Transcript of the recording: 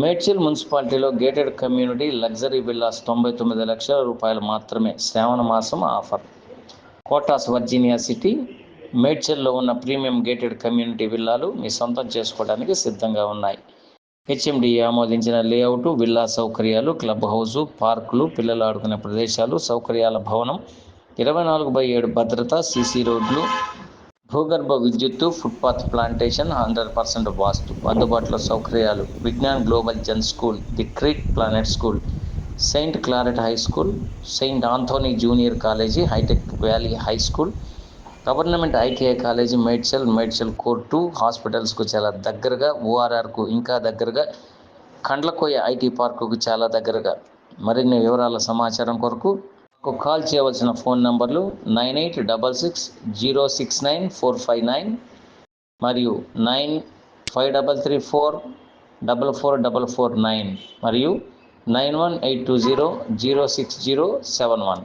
మేడ్చల్ మున్సిపాలిటీలో gated community luxury villas తొంభై తొమ్మిది లక్షల రూపాయలు మాత్రమే శ్రావణ మాసం ఆఫర్. కోటాస్ వర్జీనియా సిటీ మేడ్చల్లో ఉన్న ప్రీమియం గేటెడ్ కమ్యూనిటీ విల్లాలు మీ సొంతం చేసుకోవడానికి సిద్ధంగా ఉన్నాయి. హెచ్ఎండి ఆమోదించిన లేఅవుట్ విల్లా సౌకర్యాలు క్లబ్ హౌసు పార్కులు పిల్లలు ఆడుకునే ప్రదేశాలు సౌకర్యాల భవనం ఇరవై నాలుగు బై ఏడు భద్రత సీసీ రోడ్లు భూగర్భ విద్యుత్తు ఫుట్పాత్ ప్లాంటేషన్ హండ్రెడ్ పర్సెంట్ వాస్తు అందుబాటులో సౌకర్యాలు. Vignan global gen school the creek planet school saint Claret high school saint Anthony junior college hitech valley high school government ITI college Medchal Medchal core టూ హాస్పిటల్స్కు చాలా దగ్గరగా ఓఆర్ఆర్కు ఇంకా దగ్గరగా కండ్లకోయ ఐటీ పార్కుకు చాలా దగ్గరగా. మరిన్ని వివరాల సమాచారం కొరకు కాల్ చేయవలసిన ఫోన్ నంబర్లు nine eight double six zero six nine four five nine మరియు nine five double three four double four double four nine మరియు nine one eight two zero zero six zero seven one.